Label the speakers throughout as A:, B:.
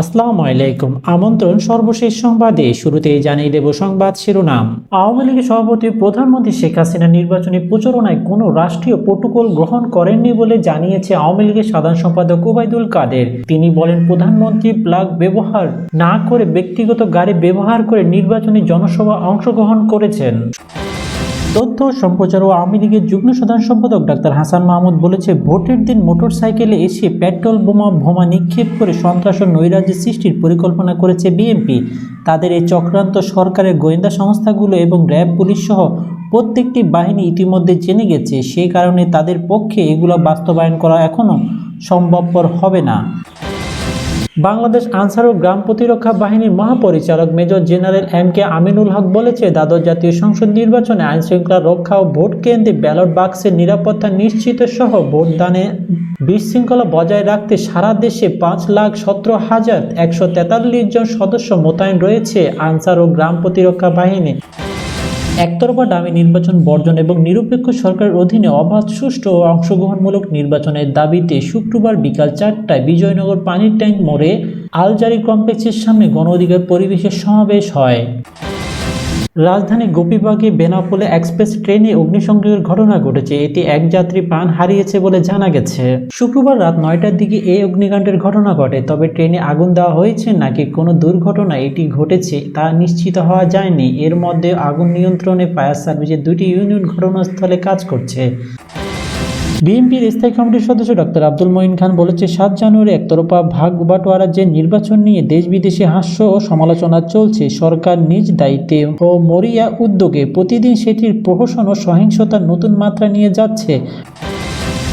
A: আসসালামু আলাইকুম। আমন্ত্রণ সর্বশেষ সংবাদে। শুরুতে জানিয়ে দেব সংবাদ শিরোনাম। আওয়ামী লীগের সভাপতি প্রধানমন্ত্রী শেখ হাসিনা নির্বাচনী প্রচারণায় কোনো রাষ্ট্রীয় প্রোটোকল গ্রহণ করেননি বলে জানিয়েছে আওয়ামী লীগের সাধারণ সম্পাদক ওবায়দুল কাদের। তিনি বলেন, প্রধানমন্ত্রী প্লাগ ব্যবহার না করে ব্যক্তিগত গাড়ি ব্যবহার করে নির্বাচনী জনসভা অংশগ্রহণ করেছেন। তথ্য সম্প্রচার ও আওয়ামী লীগের যুগ্ম সাধারণ সম্পাদক ডাক্তার হাসান মাহমুদ বলেছে, ভোটের দিন মোটর সাইকেলে এসে পেট্রোল, বোমা বোমা নিক্ষেপ করে সন্ত্রাস ও নৈরাজ্য সৃষ্টির পরিকল্পনা করেছে বিএনপি। তাদের এই চক্রান্ত সরকারের গোয়েন্দা সংস্থাগুলো এবং র্যাব, পুলিশ সহ প্রত্যেকটি বাহিনী ইতিমধ্যে জেনে গেছে। সেই কারণে তাদের পক্ষে এগুলো বাস্তবায়ন করা এখনও সম্ভবপর হবে না। বাংলাদেশ আনসার ও গ্রাম প্রতিরক্ষা বাহিনীর মহাপরিচালক major general M K Aminul Haque বলেছে, দ্বাদশ জাতীয় সংসদ নির্বাচনে আইনশৃঙ্খলা রক্ষা ও ভোট কেন্দ্রে ব্যালট বাক্সের নিরাপত্তা নিশ্চিত সহ ভোটদানে বিশৃঙ্খলা বজায় রাখতে সারা দেশে পাঁচ লাখ সতেরো হাজার একশো তেতাল্লিশ জন সদস্য মোতায়েন রয়েছে আনসার ও গ্রাম প্রতিরক্ষা বাহিনী। একতরফা দামি নির্বাচন বর্জন এবং নিরপেক্ষ সরকারের অধীনে অবাধ, সুষ্ঠু ও অংশগ্রহণমূলক নির্বাচনের দাবিতে শুক্রবার বিকাল চারটায় বিজয়নগর পানির ট্যাঙ্ক মোড়ে আলজারি কমপ্লেক্সের সামনে গণ অধিকার পরিবেশের সমাবেশ হয়। রাজধানী গোপীবাগে বেনাপোলে এক্সপ্রেস ট্রেনে অগ্নিসংযোগের ঘটনা ঘটেছে। এটি এক যাত্রী প্রাণ হারিয়েছে বলে জানা গেছে। শুক্রবার রাত নয়টার দিকে এই অগ্নিকাণ্ডের ঘটনা ঘটে। তবে ট্রেনে আগুন দেওয়া হয়েছে নাকি কোনো দুর্ঘটনা এটি ঘটেছে তা নিশ্চিত হওয়া যায়নি। এর মধ্যে আগুন নিয়ন্ত্রণে ফায়ার সার্ভিসের দুটি ইউনিয়ন ঘটনাস্থলে কাজ করছে। বিএনপির স্থায়ী কমিটির সদস্য ডক্টর আব্দুল মঈন খান বলেছে, সাত জানুয়ারি একতরফা ভাগ বাটোয়ারা যে নির্বাচন নিয়ে দেশ বিদেশে হাস্য ও সমালোচনা চলছে, সরকার নিজ দায়িত্বে ও মরিয়া উদ্যোগে প্রতিদিন সেটির প্রহসন ও সহিংসতার নতুন মাত্রা নিয়ে যাচ্ছে।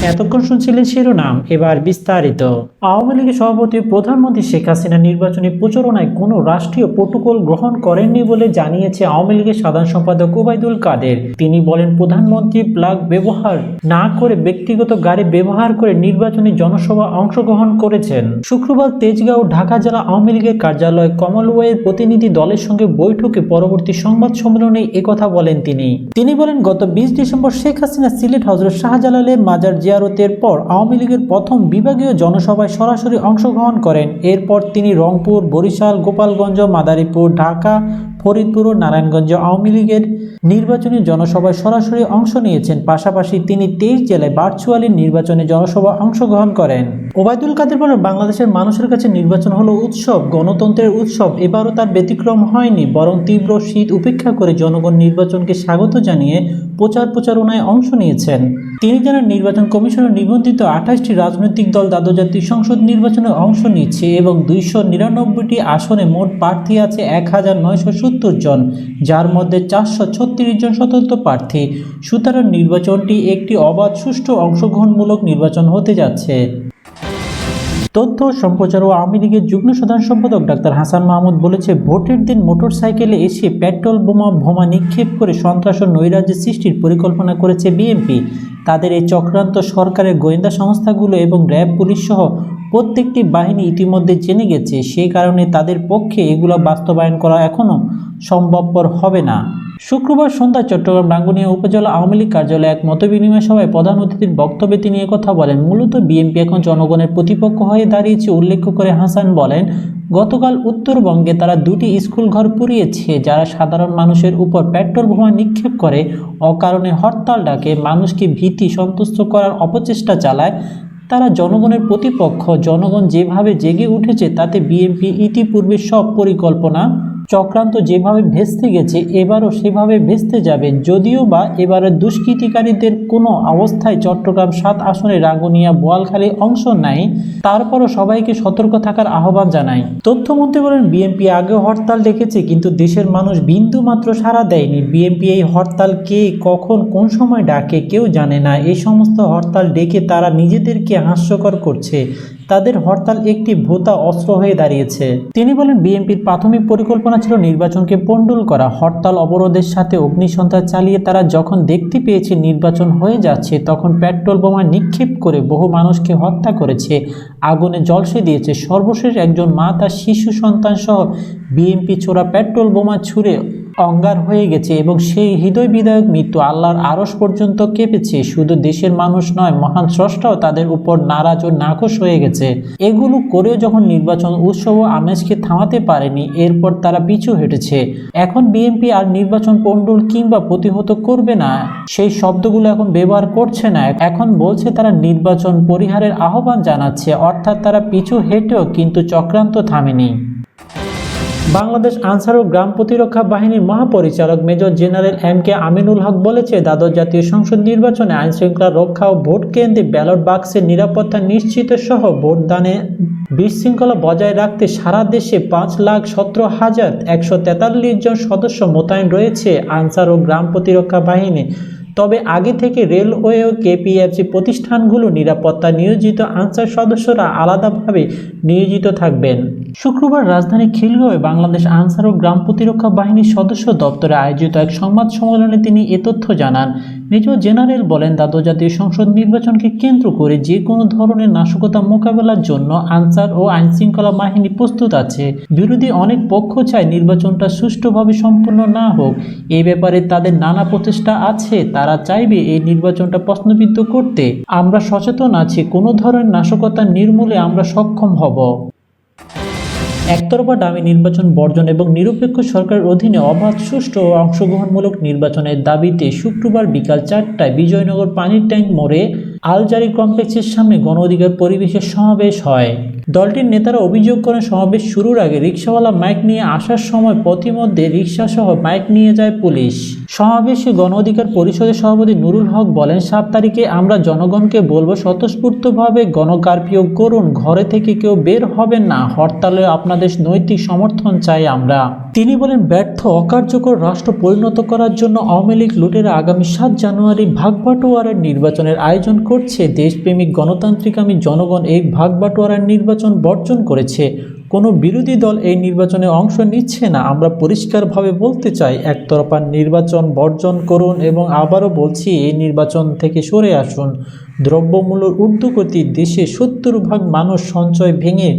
A: এতক্ষণ শুনছিলেন শিরোনাম, এবার বিস্তারিত। আওয়ামী লীগের সভাপতি প্রধানমন্ত্রী শেখ হাসিনা নির্বাচনী প্রচারণায় কোনো রাষ্ট্রীয় প্রোটোকল গ্রহণ করেননি বলে জানিয়েছে আওয়ামী লীগের সাধারণ সম্পাদক ওবায়দুল কাদের। তিনি বলেন, প্রধানমন্ত্রী প্লাগ ব্যবহার না করে ব্যক্তিগত গাড়ি ব্যবহার করে নির্বাচনী জনসভা অংশগ্রহণ করেছেন। শুক্রবার তেজগাঁও, ঢাকা জেলা আওয়ামী লীগের কার্যালয় কমলওয়ের প্রতিনিধি দলের সঙ্গে বৈঠকে পরবর্তী সংবাদ সম্মেলনে একথা বলেন তিনি। তিনি বলেন, গত বিশ ডিসেম্বর শেখ হাসিনা সিলেট হজরত শাহজালালের মাজার জিয়ারতের পর আওয়ামী লীগের প্রথম বিভাগীয় জনসভায় সরাসরি অংশগ্রহণ করেন। এরপর তিনি রংপুর, বরিশাল, গোপালগঞ্জ, মাদারীপুর, ঢাকা ফরিদপুর ও নারায়ণগঞ্জ আওয়ামী লীগের নির্বাচনী জনসভায় সরাসরি অংশ নিয়েছেন। পাশাপাশি তিনি তেইশ জেলায় ভার্চুয়ালি নির্বাচনী জনসভা অংশগ্রহণ করেন। ওবায়দুল কাদের বলেন, বাংলাদেশের মানুষের কাছে নির্বাচন হলো উৎসব, গণতন্ত্রের উৎসব। এবারও তার ব্যতিক্রম হয়নি, বরং তীব্র শীত উপেক্ষা করে জনগণ নির্বাচনকে স্বাগত জানিয়ে প্রচার প্রচারণায় অংশ নিয়েছেন। তিনি জানান, নির্বাচন কমিশনের নিবন্ধিত আঠাশটি রাজনৈতিক দল দ্বাদশ জাতীয় সংসদ নির্বাচনে অংশ নিচ্ছে এবং দুইশো নিরানব্বইটি আসনে মোট প্রার্থী আছে এক হাজার নয়শো সত্তর জন, যার মধ্যে চারশো ছত্রিশ জন স্বতন্ত্র প্রার্থী। সুতরাং নির্বাচনটি একটি অবাধ, সুষ্ঠু, অংশগ্রহণমূলক নির্বাচন হতে যাচ্ছে। তথ্য সম্প্রচার ও আওয়ামী লীগের যুগ্ম সাধারণ সম্পাদক ডাক্তার হাসান মাহমুদ বলেছে, ভোটের দিন মোটরসাইকেলে এসে পেট্রোল বোমা বোমা নিক্ষেপ করে সন্ত্রাস ও নৈরাজ্য সৃষ্টির পরিকল্পনা করেছে বিএনপি। তাদের এই চক্রান্ত সরকারের গোয়েন্দা সংস্থাগুলো এবং র্যাব, পুলিশ সহ প্রত্যেকটি বাহিনী ইতিমধ্যে জেনে গেছে। সেই কারণে তাদের পক্ষে এগুলো বাস্তবায়ন করা এখনও সম্ভবপর হবে না। শুক্রবার সন্ধ্যায় চট্টগ্রাম ডাঙ্গুনিয়া উপজেলা আওয়ামী লীগ কার্যালয়ে এক মতবিনিময় সভায় প্রধান অতিথির বক্তব্যে তিনি কথা বলেন। মূলত বিএনপি এখন জনগণের প্রতিপক্ষ হয়ে দাঁড়িয়েছে, উল্লেখ করে হাসান বলেন, গতকাল উত্তরবঙ্গে তারা দুটি স্কুল ঘর পুড়িয়েছে, যারা সাধারণ মানুষের উপর পেট্রোল বোমা নিক্ষেপ করে, অকারণে হরতাল ডাকে, মানুষকে ভীতি সন্তুষ্ট করার অপচেষ্টা চালায়। তারা জনগণের প্রতিপক্ষ, জনগণ যেভাবে জেগে উঠেছে, তাতে বিএনপি ইতিপূর্বে সব পরিকল্পনা চক্রান্ত যেভাবে ভেস্তে গেছে, এবারও সেভাবে ভেস্তে যাবে যদিও বা এবারের দুষ্কৃতিকারীদের কোনো অবস্থায় চট্টগ্রাম সাত আসনে রাঙ্গুনিয়া বোয়ালখালী অংশ নেয় তারপরও সবাইকে সতর্ক থাকার আহ্বান জানাই। তথ্যমন্ত্রী বলেন, বিএনপি আগেও হরতাল ডেকেছে, কিন্তু দেশের মানুষ বিন্দু মাত্র সাড়া দেয়নি। বিএনপি এই হরতাল কে, কখন, কোন সময় ডাকে কেউ জানে না। এই সমস্ত হরতাল ডেকে তারা নিজেদেরকে হাস্যকর করছে। তাদের হরতাল একটি ভোতা অস্ত্র হয়ে দাঁড়িয়েছে। তিনি বলেন, বিএনপির প্রাথমিক পরিকল্পনা ছিল নির্বাচনকে পণ্ডুল করা। হরতাল অবরোধের সাথে অগ্নিসন্ত্রাস চালিয়ে তারা যখন দেখতে পেয়েছে নির্বাচন হয়ে যাচ্ছে, তখন পেট্রোল বোমা নিক্ষেপ করে বহু মানুষকে হত্যা করেছে। আগুনে জলসে দিয়েছে। সর্বশেষ একজন মা তার শিশু সন্তান সহ বিএনপি ছোড়া পেট্রোল বোমা ছুড়ে অঙ্গার হয়ে গেছে এবং সেই হৃদয় বিদায়ক মৃত্যু আল্লাহর আরস পর্যন্ত কেঁপেছে। শুধু দেশের মানুষ নয়, মহান স্রষ্টাও তাদের উপর নারাজ ও নাকশ হয়ে গেছে। এগুলো করেও যখন নির্বাচন উৎসব আমেজকে থামাতে পারেনি, এরপর তারা পিছু হেঁটেছে। এখন বিএনপি আর নির্বাচন পণ্ডল কিংবা প্রতিহত করবে না। সেই শব্দগুলো এখন ব্যবহার করছে না। এখন বলছে তারা নির্বাচন পরিহারের আহ্বান জানাচ্ছে, অর্থাৎ তারা পিছু হেঁটেও কিন্তু চক্রান্ত থামেনি। বাংলাদেশ আনসার ও গ্রাম প্রতিরক্ষা বাহিনীর মহাপরিচালক major general M K Aminul Haque বলেছে, দ্বাদশ জাতীয় সংসদ নির্বাচনে আইনশৃঙ্খলা রক্ষা ও ভোট কেন্দ্রে ব্যালট বাক্সের নিরাপত্তা নিশ্চিত সহ ভোটদানে বিশৃঙ্খলা বজায় রাখতে সারা দেশে পাঁচ লাখ সতেরো হাজার একশো তেতাল্লিশ জন সদস্য মোতায়েন রয়েছে। আনসার ও গ্রাম প্রতিরক্ষা বাহিনী তবে আগে থেকে রেলওয়ে ও কেপিএফসি প্রতিষ্ঠানগুলো নিরাপত্তা নিয়োজিত আনসার সদস্যরা আলাদাভাবে নিয়োজিত থাকবেন। শুক্রবার রাজধানী খিলগাঁওয়ে বাংলাদেশ আনসার ও গ্রাম প্রতিরক্ষা বাহিনীর সদস্য দপ্তরে আয়োজিত এক সংবাদ সম্মেলনে তিনি এ তথ্য জানান। মেজর জেনারেল বলেন দ্বাদশ জাতীয় সংসদ নির্বাচনকে কেন্দ্র করে যে কোনো ধরনের নাশকতা মোকাবেলার জন্য আনসার ও আইনশৃঙ্খলা বাহিনী প্রস্তুত আছে। বিরোধী অনেক পক্ষ চায় নির্বাচনটা সুষ্ঠুভাবে সম্পন্ন না হোক। এই ব্যাপারে তাদের নানা প্রচেষ্টা আছে। তারা চাইবে এই নির্বাচনটা প্রশ্নবিদ্ধ করতে। আমরা সচেতন আছি, কোনো ধরনের নাশকতা নির্মূলে আমরা সক্ষম হব। একতরফা দামি নির্বাচন বর্জন এবং নিরপেক্ষ সরকারের অধীনে অবাধ, সুষ্ঠু ও অংশগ্রহণমূলক নির্বাচনের দাবিতে শুক্রবার বিকাল চারটায় বিজয়নগর পানির ট্যাঙ্ক মোড়ে আলজারি কমপ্লেক্সের সামনে গণ অধিকার পরিবেশের সমাবেশ হয়। দলটির নেতারা অভিযোগ করেন, সমাবেশ শুরুর আগে রিক্সাওয়ালা মাইক নিয়ে আসার সময় পথিমধ্যে রিক্সাসহ মাইক নিয়ে যায় পুলিশ। সমাবেশে গণ অধিকার পরিষদের সভাপতি নুরুল হক বলেন, সাত তারিখে আমরা জনগণকে বলব, স্বতঃস্ফূর্তভাবে গণকারপিও করুন, ঘরে থেকে কেউ বের হবেন না, হরতালে আপনাদের নৈতিক সমর্থন চাই আমরা। তিনি বলেন, ব্যর্থ, অকার্যকর রাষ্ট্র পরিণত করার জন্য আওয়ামী লীগ লুটেরা আগামী সাত জানুয়ারি ভাগবাটোয়ারার নির্বাচনের আয়োজন করছে। দেশপ্রেমিক গণতান্ত্রিক আমি জনগণ এই ভাগবাটোয়ারার নির্বাচন বর্জন করেছে। কোনো বিরোধী দল এই নির্বাচনে অংশ নিচ্ছে না। আমরা পরিষ্কারভাবে বলতে চাই, একতরফা নির্বাচন বর্জন করুন এবং আবারও বলছি, এই নির্বাচন থেকে সরে আসুন। দ্রব্যমূল্যর ঊর্ধ্বগতি দেশে সত্তর ভাগ মানুষ সঞ্চয় ভেঙে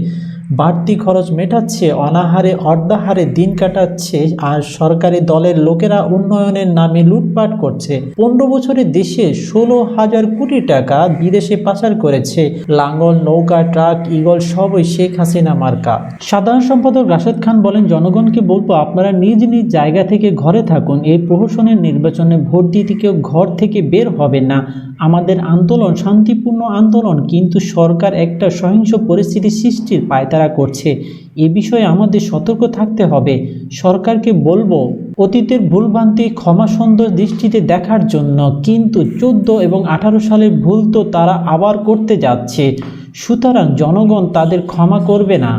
A: বাড়তি খরচ মেটাচ্ছে, অনাহারে অর্ধাহারে দিন কাটাচ্ছে আর সরকারি দলের লোকেরা উন্নয়নের নামে লুটপাট করছে। পনেরো বছরে দেশে ষোলো হাজার কোটি টাকা বিদেশে পাচার করেছে। লাঙ্গল, নৌকা, ট্রাক, ইগল সবই শেখ হাসিনা মার্কা। সাধারণ সম্পাদক রাশেদ খান বলেন, জনগণকে বলব, আপনারা নিজ নিজ জায়গা থেকে ঘরে থাকুন। এই প্রহসনের নির্বাচনে ভোট দিতে কেউ ঘর থেকে বের হবে না। আমাদের আন্দোলন, শান্তিপূর্ণ আন্দোলন কিন্তু সরকার একটা সহিংস পরিস্থিতি সৃষ্টির পায়তারা করছে। এ বিষয়ে আমাদের সতর্ক থাকতে হবে। সরকারকে বলব, অতীতের ভুলভ্রান্তি, ক্ষমা সুন্দর দৃষ্টিতে দেখার জন্য কিন্তু চোদ্দ এবং আঠারো সালের ভুল তো তারা আবার করতে যাচ্ছে। সুতরাং জনগণ তাদের ক্ষমা করবে না।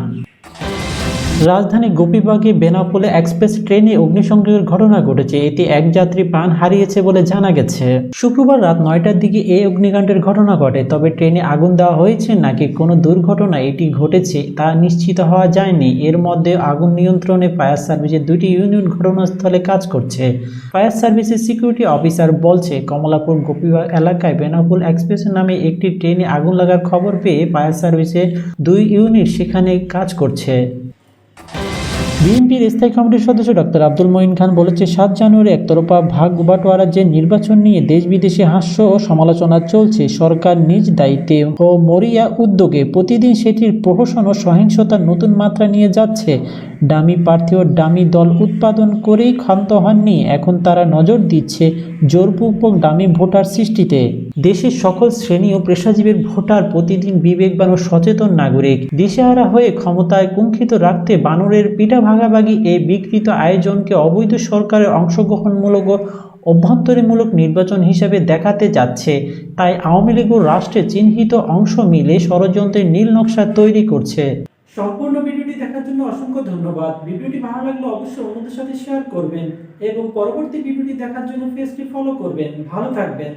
A: রাজধানী গোপীবাগে বেনাপোলে এক্সপ্রেস ট্রেনে অগ্নিসংযোগের ঘটনা ঘটেছে। এতে এক যাত্রী প্রাণ হারিয়েছে বলে জানা গেছে। শুক্রবার রাত নয়টার দিকে এই অগ্নিকাণ্ডের ঘটনা ঘটে। তবে ট্রেনে আগুন দেওয়া হয়েছে নাকি কোনো দুর্ঘটনা এটি ঘটেছে তা নিশ্চিত হওয়া যায়নি। এর মধ্যে আগুন নিয়ন্ত্রণে ফায়ার সার্ভিসের দুটি ইউনিয়ন ঘটনাস্থলে কাজ করছে। ফায়ার সার্ভিসের সিকিউরিটি অফিসার বলছে, কমলাপুর গোপীবাগ এলাকায় বেনাপুল এক্সপ্রেস নামে একটি ট্রেনে আগুন লাগার খবর পেয়ে ফায়ার সার্ভিসের দুই ইউনিট সেখানে কাজ করছে। বিএনপির স্থায়ী কমিটির সদস্য ডক্টর আব্দুল মঈন খান বলেছে, সাত জানুয়ারি একতরফা ভাগ বাটোয়ারার যে নির্বাচন নিয়ে দেশ বিদেশে হাস্য ও সমালোচনা চলছে, সরকার নিজ দায়িত্বে ও মরিয়া উদ্যোগে প্রতিদিন সেটির প্রহসন ও সহিংসতার নতুন মাত্রা নিয়ে যাচ্ছে। ডামি প্রার্থী ও ডামি দল উৎপাদন করেই ক্ষান্ত হননি, এখন তারা নজর দিচ্ছে জোরপূর্বক ডামি ভোটার সৃষ্টিতে। দেশের সকল শ্রেণি ও পেশাজীবীর ভোটার, প্রতিদিন বিবেকবান ও সচেতন নাগরিক। দিশেহারা হয়ে ক্ষমতায় কুণ্ঠিত রাখতে বানরের পিঠা ভাগাভাগি এই বিকৃত আয়োজনকে অবৈধ সরকারের অংশগ্রহণমূলক ও অভ্যন্তরীণমূলক নির্বাচন হিসেবে দেখাতে যাচ্ছে। তাই আওয়ামী লীগ ও রাষ্ট্রের চিহ্নিত অংশ মিলে ষড়যন্ত্রের নীল নকশা তৈরি করছে। সম্পূর্ণ ভিডিওটি দেখার জন্য অসংখ্য ধন্যবাদ। ভিডিওটি ভালো লাগলে অবশ্যই অন্যদের সাথে শেয়ার করবেন এবং পরবর্তী ভিডিওটি দেখার জন্য পেজটি ফলো করবেন। ভালো থাকবেন।